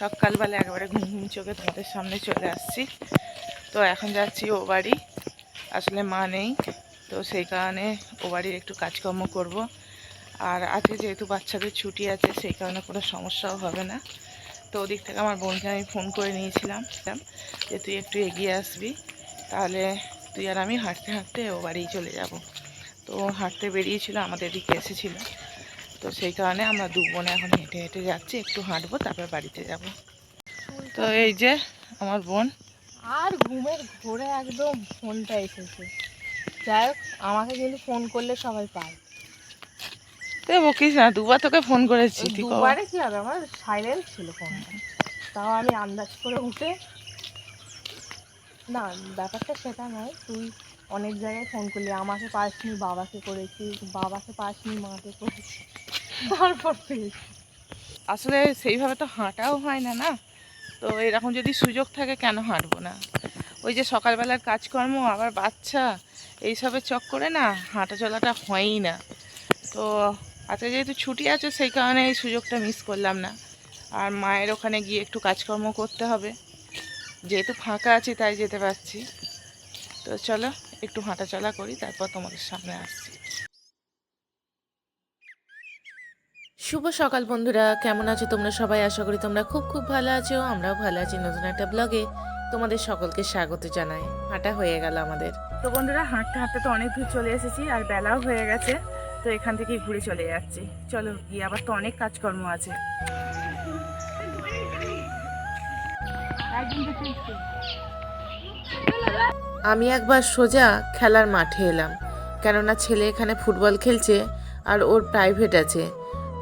সকালবেলা একবারে ঘুম ঘুম চোখে তোমাদের সামনে চলে আসছি। তো এখন যাচ্ছি ও বাড়ি। আসলে মা নেই, তো সেই কারণে ও বাড়ির একটু কাজকর্ম করব। আর আজকে যেহেতু বাচ্চাদের ছুটি আছে, সেই কারণে কোনো সমস্যাও হবে না। তো ওদিক থেকে আমার বোনকে আমি ফোন করে নিয়েছিলাম যে তুই একটু এগিয়ে আসবি, তাহলে তুই আর আমি হাঁটতে হাঁটতে ও বাড়ি চলে যাব। তো হাঁটতে বেরিয়েছিল, আমাদের দিকে এসেছিল। তো সেই কারণে আমরা দু বোনে এখন হেঁটে হেঁটে যাচ্ছি একটু হাঁটবো তারপর বাড়িতে যাব। তো এই যে আমার বোন। আর ঘুমের ঘোরে একদম ফোনটা এসেছে। যাই হোক আমাকে কিন্তু ফোন করলে সবাই পায়। তুই বকিস না দুবার তোকে ফোন করেছি দুবারে কি হবে? আমার সাইলেন্ট ছিল ফোনটা। তাও আমি আন্দাজ করে উঠে না ব্যাপারটা সেটা নয় তুই অনেক জায়গায় ফোন করলি। আমাকে পাসনি বাবাকে করেছিস বাবাকে পাসনি মাকে করেছিস তারপর আসলে সেইভাবে তো হাঁটাও হয় না না? তো এরকম যদি সুযোগ থাকে কেন হাঁটবো না? ওই যে সকালবেলার কাজকর্ম, আবার বাচ্চা এইসবের চক্করে না হাঁটা চলাটা হয়ই না। তো আজকে যেহেতু ছুটি আছে, সেই কারণে এই সুযোগটা মিস করলাম না। আর মায়ের ওখানে গিয়ে একটু কাজকর্ম করতে হবে। যেহেতু ফাঁকা আছি, তাই যেতে পারছি। তো চলো, একটু হাঁটা চলা করি, তারপর তোমাদের সামনে আসছি। শুভ সকাল বন্ধুরা। কেমন আছো তোমরা সবাই? আশা করি তোমরা খুব খুব ভালো আছো। আমরাও ভালো আছি নতুন একটা ব্লগে তোমাদের সকলকে স্বাগত জানাই। হাঁটা হয়ে গেল আমাদের। তো বন্ধুরা হাঁটতে হাঁটতে তো অনেক দূর চলে এসেছি আর বেলাও হয়ে গেছে। তো এখান থেকে ঘুরে চলে যাচ্ছি। চলো গিয়ে আবার তো অনেক কাজকর্ম আছে। আমি একবার সোজা খেলার মাঠে এলাম। কেননা ছেলে এখানে ফুটবল খেলছে আর ওর প্রাইভেট আছে।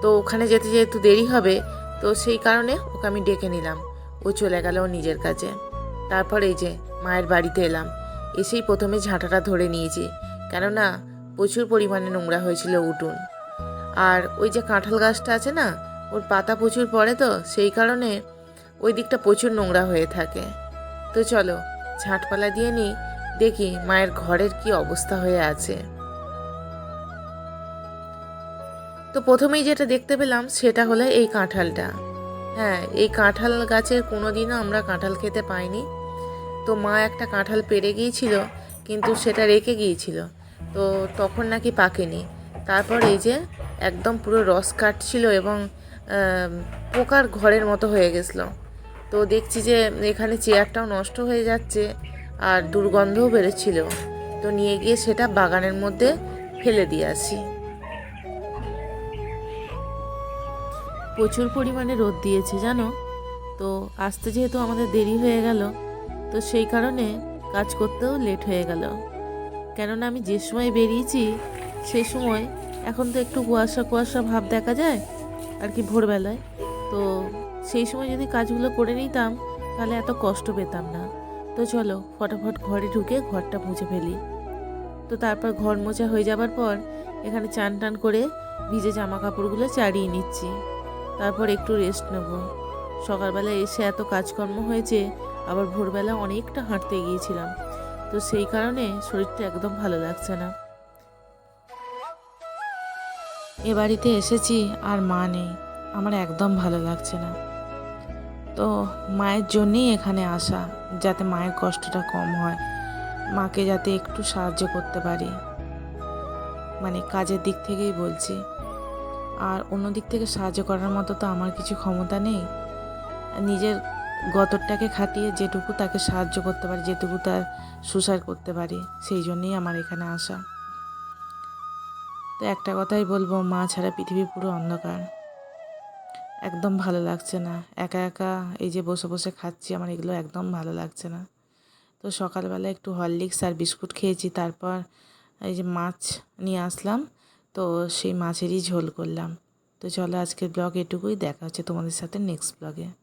তো ওখানে যেতে যেহেতু দেরি হবে, তো সেই কারণে ওকে আমি ডেকে নিলাম। ও চলে গেল নিজের কাছে তারপর এই যে, মায়ের বাড়িতে এলাম। এসেই প্রথমে ঝাঁটাটা ধরে নিয়েছি। কেননা, প্রচুর পরিমাণে নোংরা হয়েছিল উঠুন। আর ওই যে কাঁঠাল গাছটা আছে না, ওর পাতা প্রচুর পড়ে তো, সেই কারণে ওই দিকটা প্রচুর নোংরা হয়ে থাকে। তো চলো, ঝাঁটপালা দিয়ে নিই, দেখি মায়ের ঘরের কি অবস্থা হয়ে আছে। তো প্রথমেই যেটা দেখতে পেলাম সেটা হলো এই কাঁঠালটা। হ্যাঁ এই কাঁঠাল গাছের কোনো দিনও আমরা কাঁঠাল খেতে পাইনি। তো মা একটা কাঁঠাল পেরে গিয়েছিল, কিন্তু সেটা রেখে গিয়েছিল। তো তখন নাকি পাকেনি। তারপর এই যে একদম পুরো রস কাটছিল এবং পোকার ঘরের মতো হয়ে গেছিল। তো দেখছি যে এখানে চেয়ারটাও নষ্ট হয়ে যাচ্ছে আর দুর্গন্ধও বেরোচ্ছিল। তো নিয়ে গিয়ে সেটা বাগানের মধ্যে ফেলে দিয়ে আসি। প্রচুর পরিমাণে রোদ দিয়েছে, জানো? তো আসতে যেহেতু আমাদের দেরি হয়ে গেল, তো সেই কারণে কাজ করতেও লেট হয়ে গেল। কেননা আমি যে সময় বেরিয়েছি, সেই সময় এখন তো একটু কুয়াশা কুয়াশা ভাব দেখা যায়, আর কি ভোরবেলায়। তো সেই সময় যদি কাজগুলো করে নিতাম, তাহলে এত কষ্ট পেতাম না। তো চলো, ফটাফট ঘরে ঢুকে ঘরটা মুছে ফেলি। তো তারপর ঘর মোছা হয়ে যাবার পর, এখানে চান টান করে ভিজে জামা কাপড়গুলো চাড়িয়ে নিচ্ছি। তারপর একটু রেস্ট নেব। সকালবেলা এসে এত কাজকর্ম হয়েছে, আবার ভোরবেলা অনেকটা হাঁটতে গিয়েছিলাম। তো সেই কারণে শরীরটা একদম ভালো লাগছে না। এ বাড়িতে এসেছি আর মা নেই, আমার একদম ভালো লাগছে না। তো মায়ের জন্যেই এখানে আসা, যাতে মায়ের কষ্টটা কম হয়, মাকে যাতে একটু সাহায্য করতে পারি। মানে কাজের দিক থেকেই বলছি। আর অন্য দিক থেকে সাহায্য করার মতো তো আমার কিছু ক্ষমতা নেই। নিজের গতরটাকে খাটিয়ে যেটুকু তাকে সাহায্য করতে পারি, যেটুকু তার সুসার করতে পারি, সেই জন্যেই আমার এখানে আসা। তো একটা কথাই বলব, মা ছাড়া পৃথিবী পুরো অন্ধকার। একদম ভালো লাগছে না। একা একা এই যে বসে বসে খাচ্ছি, আমার এগুলো একদম ভালো লাগছে না। তো সকালবেলা একটু হরলিক্স আর বিস্কুট খেয়েছি, তারপর এই যে মাছ নিয়ে আসলাম। তো সেই মাছেরই ঝোল করলাম। তো চলো আজকের ব্লগ এটুকুই। দেখা হচ্ছে তোমাদের সাথে নেক্সট ব্লগে